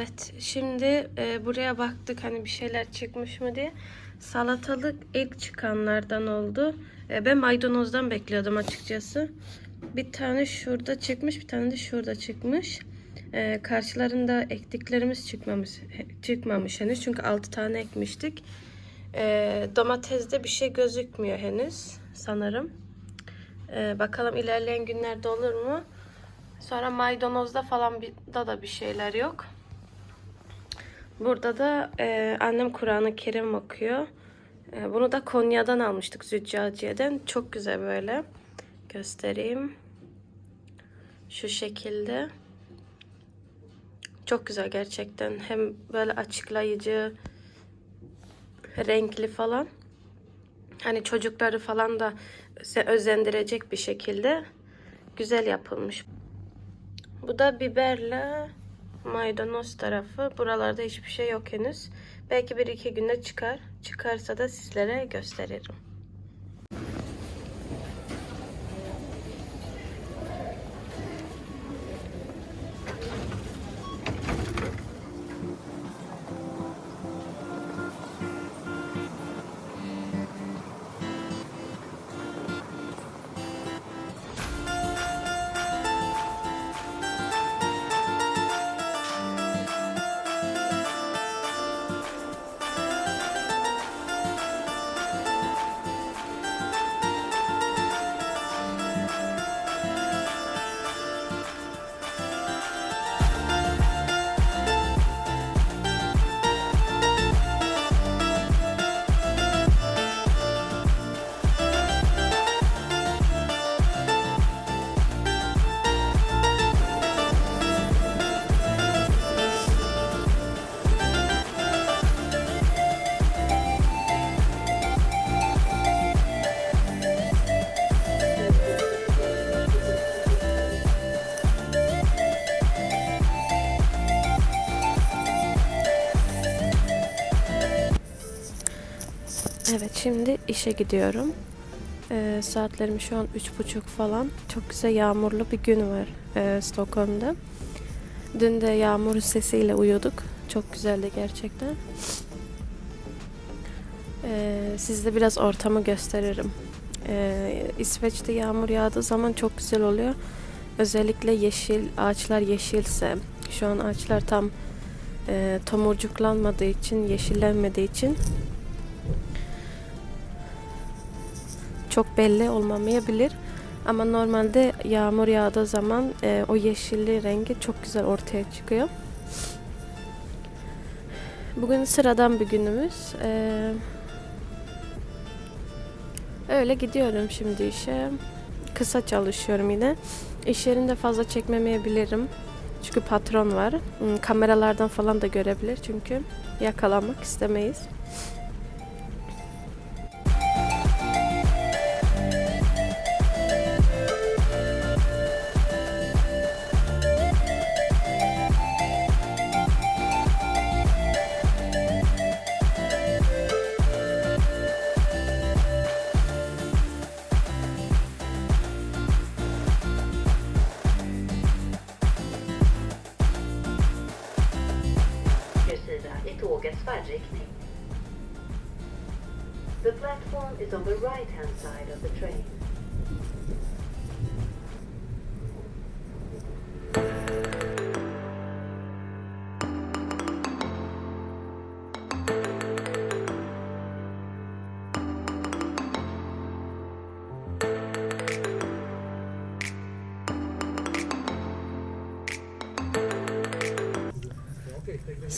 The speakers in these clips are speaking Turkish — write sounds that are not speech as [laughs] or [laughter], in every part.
Evet, şimdi e, buraya baktık hani bir şeyler çıkmış mı diye. Salatalık ilk çıkanlardan oldu. E, ben maydanozdan bekliyordum açıkçası. Bir tane şurada çıkmış, bir tane de şurada çıkmış. E, karşılarında ektiklerimiz çıkmamış, çıkmamış henüz çünkü 6 tane ekmiştik. E, domatesde bir şey gözükmüyor henüz sanırım. E, bakalım ilerleyen günlerde olur mu? Sonra maydanozda falan da da bir şeyler yok. Burada da e, annem Kur'an-ı Kerim okuyor. E, bunu da Konya'dan almıştık Züccaciye'den. Çok güzel böyle. Göstereyim. Şu şekilde. Çok güzel gerçekten. Hem böyle açıklayıcı, renkli falan. Hani çocukları falan da öze- özendirecek bir şekilde güzel yapılmış. Bu da biberle maydanoz tarafı. Buralarda hiçbir şey yok henüz. Belki bir iki günde çıkar. Çıkarsa da sizlere gösteririm. Şimdi işe gidiyorum. Ee, saatlerim şu an üç buçuk falan. Çok güzel yağmurlu bir gün var e, Stockholm'da. Dün de yağmur sesiyle uyuduk. Çok güzeldi gerçekten. Ee, sizde biraz ortamı gösteririm. Ee, İsveç'te yağmur yağdığı zaman çok güzel oluyor. Özellikle yeşil, ağaçlar yeşilse. Şu an ağaçlar tam e, tomurcuklanmadığı için, yeşillenmediği için çok belli olmamayabilir. Ama normalde yağmur yağdığı zaman e, o yeşilli rengi çok güzel ortaya çıkıyor. Bugün sıradan bir günümüz. E, öyle gidiyorum şimdi işe. Kısa çalışıyorum yine. İş yerinde fazla çekmemeyebilirim. Çünkü patron var. Hmm, Kameralardan falan da görebilir çünkü yakalanmak istemeyiz.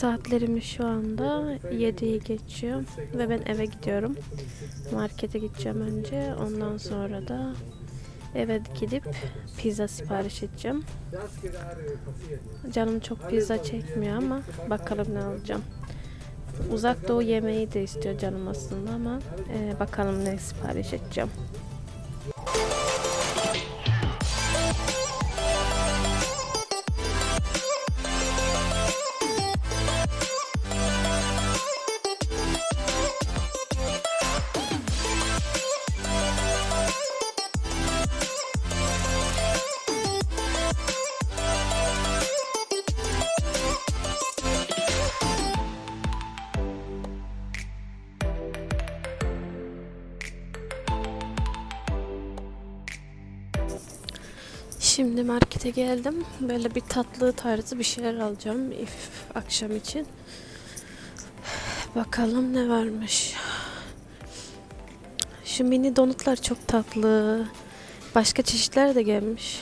Saatlerimiz şu anda 7'yi geçiyor ve ben eve gidiyorum. Markete gideceğim önce. Ondan sonra da eve gidip pizza sipariş edeceğim. Canım çok pizza çekmiyor ama bakalım ne alacağım. Uzak doğu yemeği de istiyor canım aslında ama e, bakalım ne sipariş edeceğim. Şimdi markete geldim. Böyle bir tatlı tarzı bir şeyler alacağım if akşam için. Bakalım ne varmış. Şu mini donutlar çok tatlı. Başka çeşitler de gelmiş.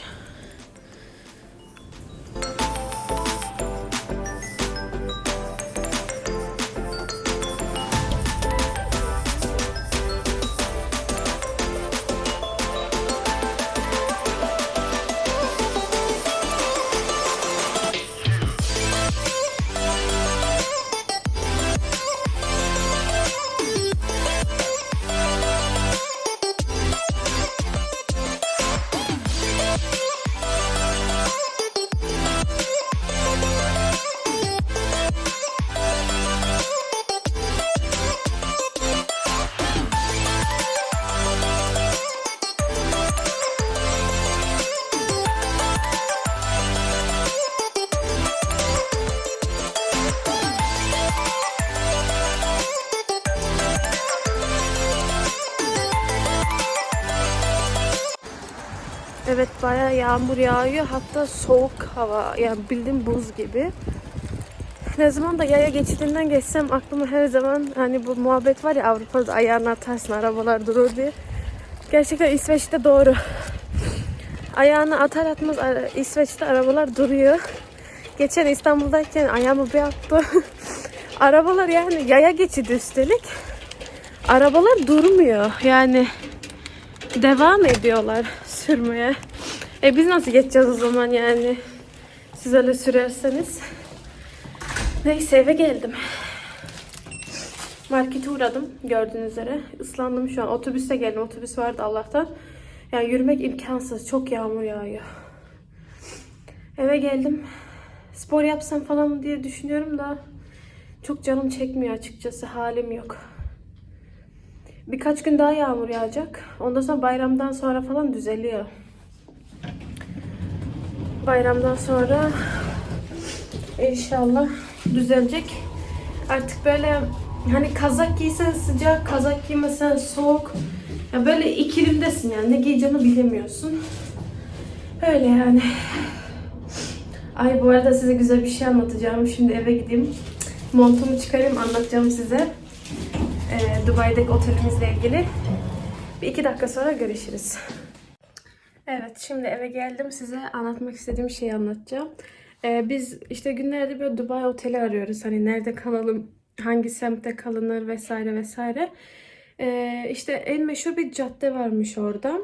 Evet bayağı yağmur yağıyor. Hatta soğuk hava. Yani bildiğin buz gibi. Ne zaman da yaya geçidinden geçsem aklıma her zaman hani bu muhabbet var ya Avrupa'da ayağını atarsın arabalar durur diye. Gerçekten İsveç'te doğru. Ayağını atar atmaz İsveç'te arabalar duruyor. Geçen İstanbul'dayken ayağımı bir attı. [laughs] arabalar yani yaya geçidi üstelik. Arabalar durmuyor. Yani devam ediyorlar sürmeye. E biz nasıl geçeceğiz o zaman yani? Siz öyle sürerseniz. Neyse eve geldim. Markete uğradım gördüğünüz üzere. Islandım şu an. Otobüste geldim. Otobüs vardı Allah'tan. Yani yürümek imkansız. Çok yağmur yağıyor. Eve geldim. Spor yapsam falan diye düşünüyorum da çok canım çekmiyor açıkçası. Halim yok. Birkaç gün daha yağmur yağacak. Ondan sonra bayramdan sonra falan düzeliyor. Bayramdan sonra inşallah düzelecek. Artık böyle hani kazak giysen sıcak, kazak giymesen soğuk. Ya böyle ikilimdesin yani ne giyeceğini bilemiyorsun. Öyle yani. Ay bu arada size güzel bir şey anlatacağım. Şimdi eve gideyim. Montumu çıkarayım anlatacağım size. Ee, Dubai'deki otelimizle ilgili. Bir iki dakika sonra görüşürüz. Evet şimdi eve geldim size anlatmak istediğim şeyi anlatacağım. Ee, biz işte günlerde böyle Dubai oteli arıyoruz. Hani nerede kalalım, hangi semtte kalınır vesaire vesaire. Ee, işte en meşhur bir cadde varmış orada.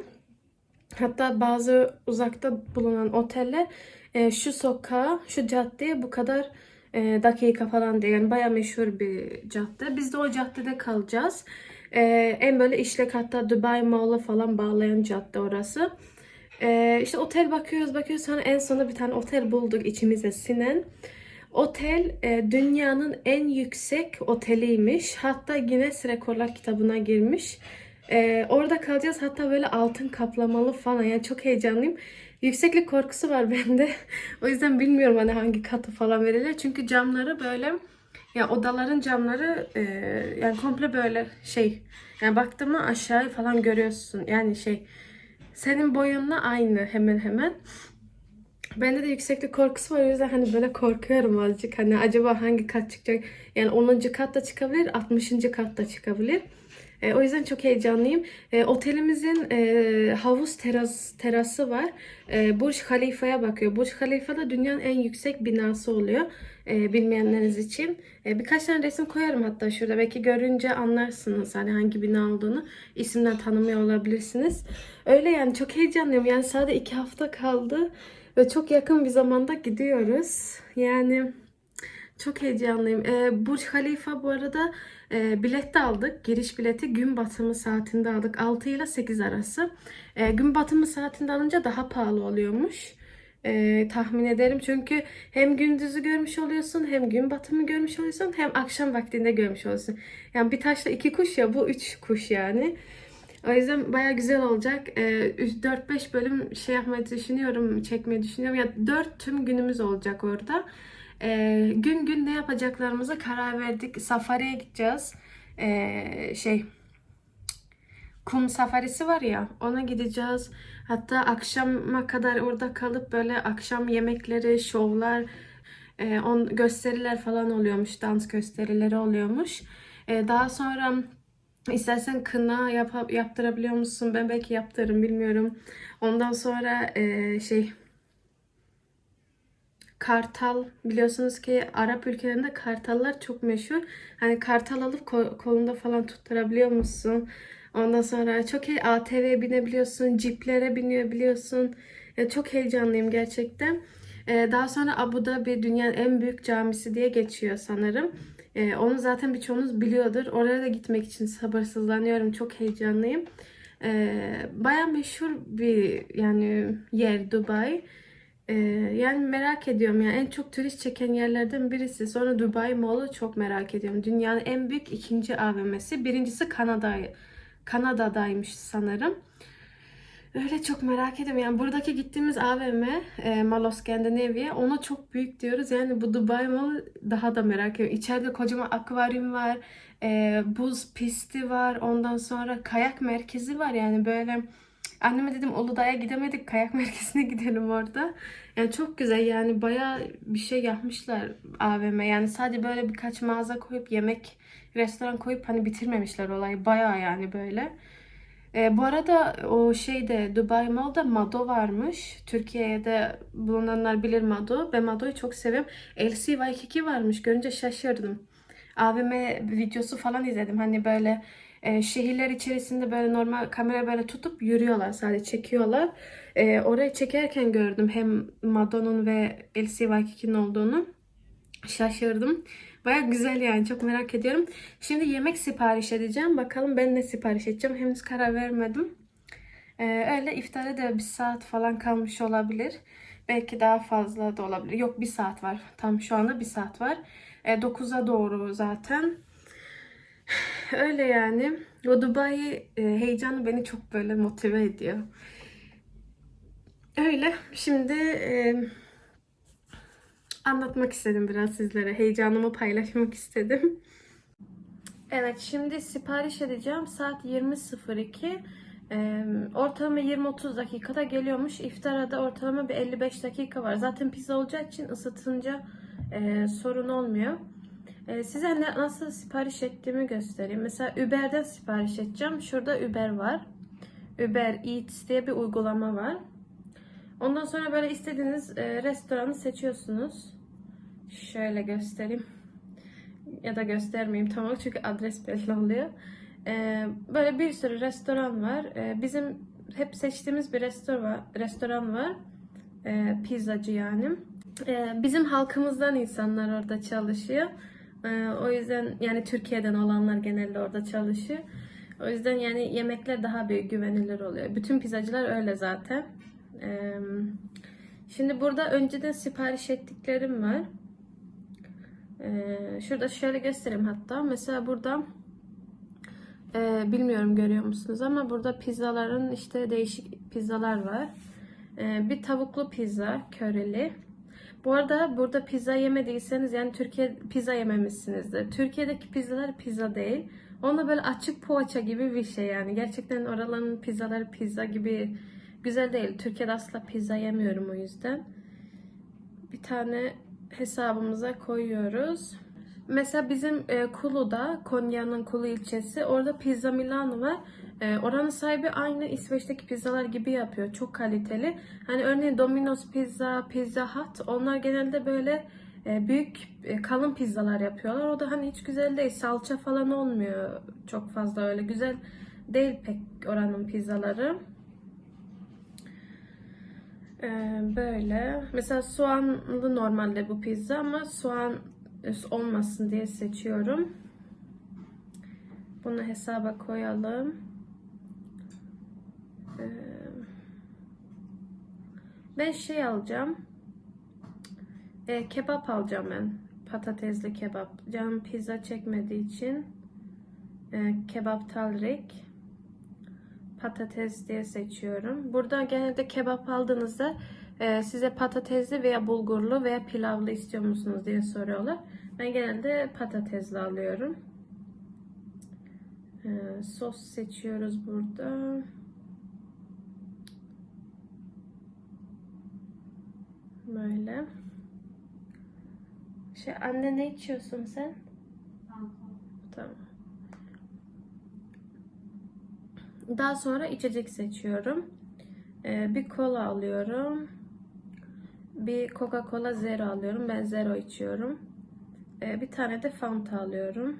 Hatta bazı uzakta bulunan oteller e, şu sokağa, şu caddeye bu kadar e, dakika falan diye. Yani baya meşhur bir cadde. Biz de o caddede kalacağız. E, en böyle işlek hatta Dubai Mall'a falan bağlayan cadde orası. E, işte otel bakıyoruz bakıyoruz sonra en sonunda bir tane otel bulduk içimize sinen. Otel e, dünyanın en yüksek oteliymiş. Hatta Guinness Rekorlar kitabına girmiş. E, orada kalacağız. Hatta böyle altın kaplamalı falan. Yani çok heyecanlıyım. Yükseklik korkusu var [laughs] bende. o yüzden bilmiyorum hani hangi katı falan verilir. Çünkü camları böyle ya odaların camları e, yani komple böyle şey yani baktın mı aşağıyı falan görüyorsun. Yani şey senin boyunla aynı hemen hemen. Bende de yükseklik korkusu var o yüzden hani böyle korkuyorum azıcık. Hani acaba hangi kat çıkacak? Yani 10. kat da çıkabilir, 60. kat da çıkabilir. E, o yüzden çok heyecanlıyım. E, otelimizin e, havuz teras terası var. E, Burj Khalifa'ya bakıyor. Burj Khalifa da dünyanın en yüksek binası oluyor. E, bilmeyenleriniz için. E, birkaç tane resim koyarım hatta şurada. Belki görünce anlarsınız hani hangi bina olduğunu. İsimden tanımıyor olabilirsiniz. Öyle yani çok heyecanlıyım. Yani sadece iki hafta kaldı. Ve çok yakın bir zamanda gidiyoruz. Yani çok heyecanlıyım. Ee, Burj Khalifa bu arada e, bilet de aldık. Giriş bileti gün batımı saatinde aldık. 6 ile 8 arası. E, gün batımı saatinde alınca daha pahalı oluyormuş. E, tahmin ederim. Çünkü hem gündüzü görmüş oluyorsun, hem gün batımı görmüş oluyorsun, hem akşam vaktinde görmüş oluyorsun. Yani bir taşla iki kuş ya bu üç kuş yani. O yüzden baya güzel olacak. Ee, 4-5 bölüm şey yapmayı düşünüyorum, çekmeyi düşünüyorum. Ya 4 tüm günümüz olacak orada. Ee, gün gün ne yapacaklarımıza karar verdik. Safari'ye gideceğiz. Ee, şey kum safarisi var ya ona gideceğiz. Hatta akşama kadar orada kalıp böyle akşam yemekleri, şovlar, e, on, gösteriler falan oluyormuş. Dans gösterileri oluyormuş. E, daha sonra istersen kına yap yaptırabiliyor musun? Ben belki yaptırırım bilmiyorum. Ondan sonra e, şey kartal biliyorsunuz ki Arap ülkelerinde kartallar çok meşhur. Hani kartal alıp ko- kolunda falan tutturabiliyor musun? Ondan sonra çok iyi ATV'ye binebiliyorsun, ciplere binebiliyorsun. Ya çok heyecanlıyım gerçekten. Ee, daha sonra Abu Dhabi dünyanın en büyük camisi diye geçiyor sanırım. Ee, onu zaten birçoğunuz biliyordur. Oraya da gitmek için sabırsızlanıyorum. Çok heyecanlıyım. Ee, Baya meşhur bir yani yer Dubai. Ee, yani merak ediyorum yani en çok turist çeken yerlerden birisi. Sonra Dubai Mall'u çok merak ediyorum. Dünyanın en büyük ikinci AVM'si. Birincisi Kanada Kanada'daymış sanırım. Öyle çok merak ediyorum. Yani buradaki gittiğimiz AVM, e, Mall of Scandinavia, ona çok büyük diyoruz. Yani bu Dubai Mall daha da merak ediyorum. İçeride kocaman akvaryum var, e, buz pisti var, ondan sonra kayak merkezi var. Yani böyle anneme dedim Uludağ'a gidemedik, kayak [laughs] merkezine gidelim orada. Yani çok güzel yani bayağı bir şey yapmışlar AVM. Yani sadece böyle birkaç mağaza koyup yemek, restoran koyup hani bitirmemişler olayı. Bayağı yani böyle. E, bu arada o şeyde Dubai Mall'da Mado varmış. Türkiye'de bulunanlar bilir Mado. Ben Mado'yu çok seviyorum. LC Waikiki varmış. Görünce şaşırdım. AVM videosu falan izledim. Hani böyle e, şehirler içerisinde böyle normal kamera böyle tutup yürüyorlar. Sadece çekiyorlar. E, orayı çekerken gördüm hem Mado'nun ve LC Waikiki'nin olduğunu. Şaşırdım. Baya güzel yani çok merak ediyorum. Şimdi yemek sipariş edeceğim. Bakalım ben ne sipariş edeceğim. Henüz karar vermedim. Ee, öyle iftara da bir saat falan kalmış olabilir. Belki daha fazla da olabilir. Yok bir saat var. Tam şu anda bir saat var. Ee, 9'a doğru zaten. Öyle yani. O Dubai e, heyecanı beni çok böyle motive ediyor. Öyle. Şimdi e, anlatmak istedim biraz sizlere. Heyecanımı paylaşmak istedim. Evet şimdi sipariş edeceğim. Saat 20.02. Ee, ortalama 20-30 dakikada geliyormuş. İftara da ortalama bir 55 dakika var. Zaten pizza olacağı için ısıtınca e, sorun olmuyor. E, size nasıl sipariş ettiğimi göstereyim. Mesela Uber'den sipariş edeceğim. Şurada Uber var. Uber Eats diye bir uygulama var. Ondan sonra böyle istediğiniz e, restoranı seçiyorsunuz. Şöyle göstereyim. Ya da göstermeyeyim tamam çünkü adres belli oluyor. E, böyle bir sürü restoran var. E, bizim hep seçtiğimiz bir restoran, restoran var. E, pizzacı yani. E, bizim halkımızdan insanlar orada çalışıyor. E, o yüzden yani Türkiye'den olanlar genelde orada çalışıyor. O yüzden yani yemekler daha bir güvenilir oluyor. Bütün pizzacılar öyle zaten. Ee, Şimdi burada önceden sipariş ettiklerim var. Ee, şurada şöyle göstereyim hatta. Mesela burada e, bilmiyorum görüyor musunuz ama burada pizzaların işte değişik pizzalar var. Ee, bir tavuklu pizza, köreli. Bu arada burada pizza yemediyseniz yani Türkiye pizza yememişsinizdir. Türkiye'deki pizzalar pizza değil. Onda böyle açık poğaça gibi bir şey yani. Gerçekten oraların pizzaları pizza gibi güzel değil. Türkiye'de asla pizza yemiyorum o yüzden. Bir tane hesabımıza koyuyoruz. Mesela bizim e, Kulu'da, Konya'nın Kulu ilçesi, orada Pizza Milano var. E, oranın sahibi aynı İsveç'teki pizzalar gibi yapıyor. Çok kaliteli. Hani örneğin Domino's Pizza, Pizza Hut onlar genelde böyle e, büyük e, kalın pizzalar yapıyorlar. O da hani hiç güzel değil. Salça falan olmuyor çok fazla öyle. Güzel değil pek oranın pizzaları. Ee, böyle. Mesela soğanlı normalde bu pizza ama soğan olmasın diye seçiyorum. Bunu hesaba koyalım. Ee, ben şey alacağım. Ee, kebap alacağım ben. Patatesli kebap. Canım pizza çekmediği için ee, kebap talrik patates diye seçiyorum. Burada genelde kebap aldığınızda e, size patatesli veya bulgurlu veya pilavlı istiyor musunuz diye soruyorlar. Ben genelde patatesli alıyorum. Ee, sos seçiyoruz burada. Böyle. Şey anne ne içiyorsun sen? Tamam. Daha sonra içecek seçiyorum. Ee, bir kola alıyorum. Bir Coca-Cola Zero alıyorum. Ben Zero içiyorum. Ee, bir tane de Fanta alıyorum.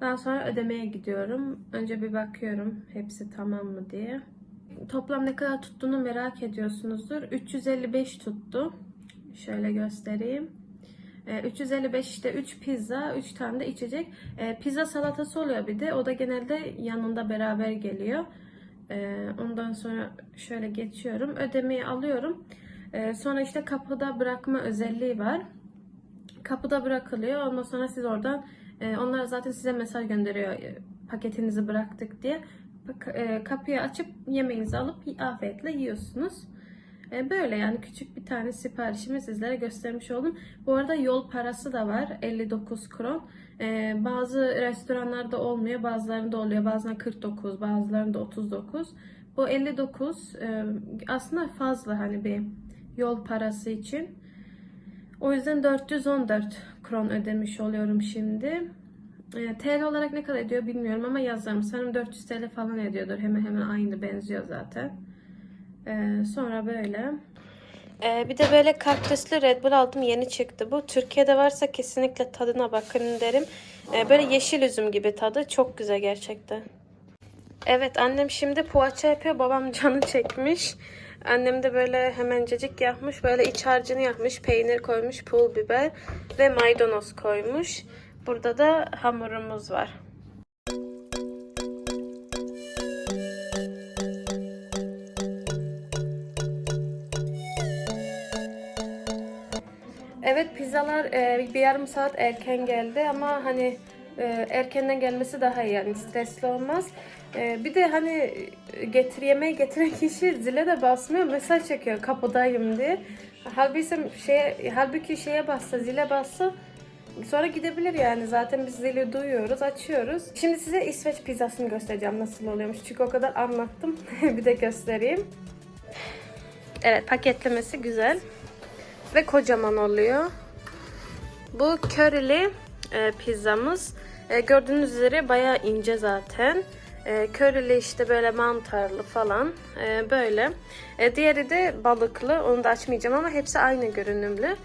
Daha sonra ödemeye gidiyorum. Önce bir bakıyorum hepsi tamam mı diye. Toplam ne kadar tuttuğunu merak ediyorsunuzdur. 355 tuttu. Şöyle göstereyim. Ee, 355 işte 3 pizza, 3 tane de içecek. Ee, pizza salatası oluyor bir de. O da genelde yanında beraber geliyor. Ee, ondan sonra şöyle geçiyorum. Ödemeyi alıyorum. Ee, sonra işte kapıda bırakma özelliği var. Kapıda bırakılıyor. Ondan sonra siz oradan e, onlar zaten size mesaj gönderiyor e, paketinizi bıraktık diye. E, Kapıyı açıp yemeğinizi alıp afiyetle yiyorsunuz. E, Böyle yani küçük bir tane siparişimi sizlere göstermiş oldum. Bu arada yol parası da var 59 kron. E, Bazı restoranlarda olmuyor bazılarında oluyor. Bazen 49 bazılarında 39. Bu 59 e, aslında fazla hani bir yol parası için. O yüzden 414 kron ödemiş oluyorum şimdi. TL olarak ne kadar ediyor bilmiyorum ama yazarım. Sanırım 400 TL falan ediyordur. Hemen hemen aynı benziyor zaten. E, sonra böyle. E, bir de böyle kaktüslü Red Bull aldım. Yeni çıktı bu. Türkiye'de varsa kesinlikle tadına bakın derim. E, böyle yeşil üzüm gibi tadı. Çok güzel gerçekten. Evet annem şimdi poğaça yapıyor. Babam canı çekmiş. Annem de böyle hemencecik yapmış. Böyle iç harcını yapmış. Peynir koymuş, pul biber ve maydanoz koymuş. Burada da hamurumuz var. Evet pizzalar e, bir yarım saat erken geldi ama hani e, erkenden gelmesi daha iyi yani stresli olmaz. E, bir de hani getir yemeği getiren kişi zile de basmıyor mesaj çekiyor kapıdayım diye. Halbuki şeye, halbuki şeye bassa zile bassa sonra gidebilir yani zaten biz zili duyuyoruz açıyoruz. Şimdi size İsveç pizzasını göstereceğim nasıl oluyormuş çünkü o kadar anlattım [laughs] bir de göstereyim. Evet paketlemesi güzel ve kocaman oluyor. Bu körili e, pizzamız. E, gördüğünüz üzere bayağı ince zaten. E, körili işte böyle mantarlı falan. E, böyle. E, diğeri de balıklı. Onu da açmayacağım ama hepsi aynı görünümlü.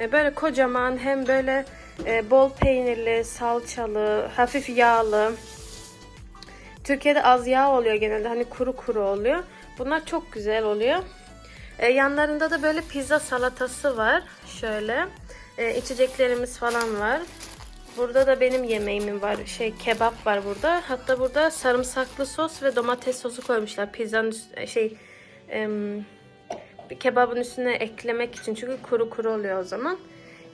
E, böyle kocaman hem böyle e, bol peynirli, salçalı, hafif yağlı. Türkiye'de az yağ oluyor genelde. Hani kuru kuru oluyor. Bunlar çok güzel oluyor. E, yanlarında da böyle pizza salatası var. Şöyle. E, içeceklerimiz falan var. Burada da benim yemeğimin var. Şey kebap var burada. Hatta burada sarımsaklı sos ve domates sosu koymuşlar. Pizzanın üst- şey em, bir kebabın üstüne eklemek için. Çünkü kuru kuru oluyor o zaman.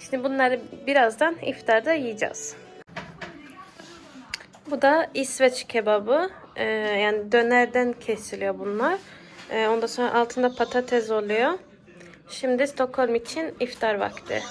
Şimdi bunları birazdan iftarda yiyeceğiz. Bu da İsveç kebabı. Ee, yani dönerden kesiliyor bunlar. Ee, ondan sonra altında patates oluyor. Şimdi Stockholm için iftar vakti.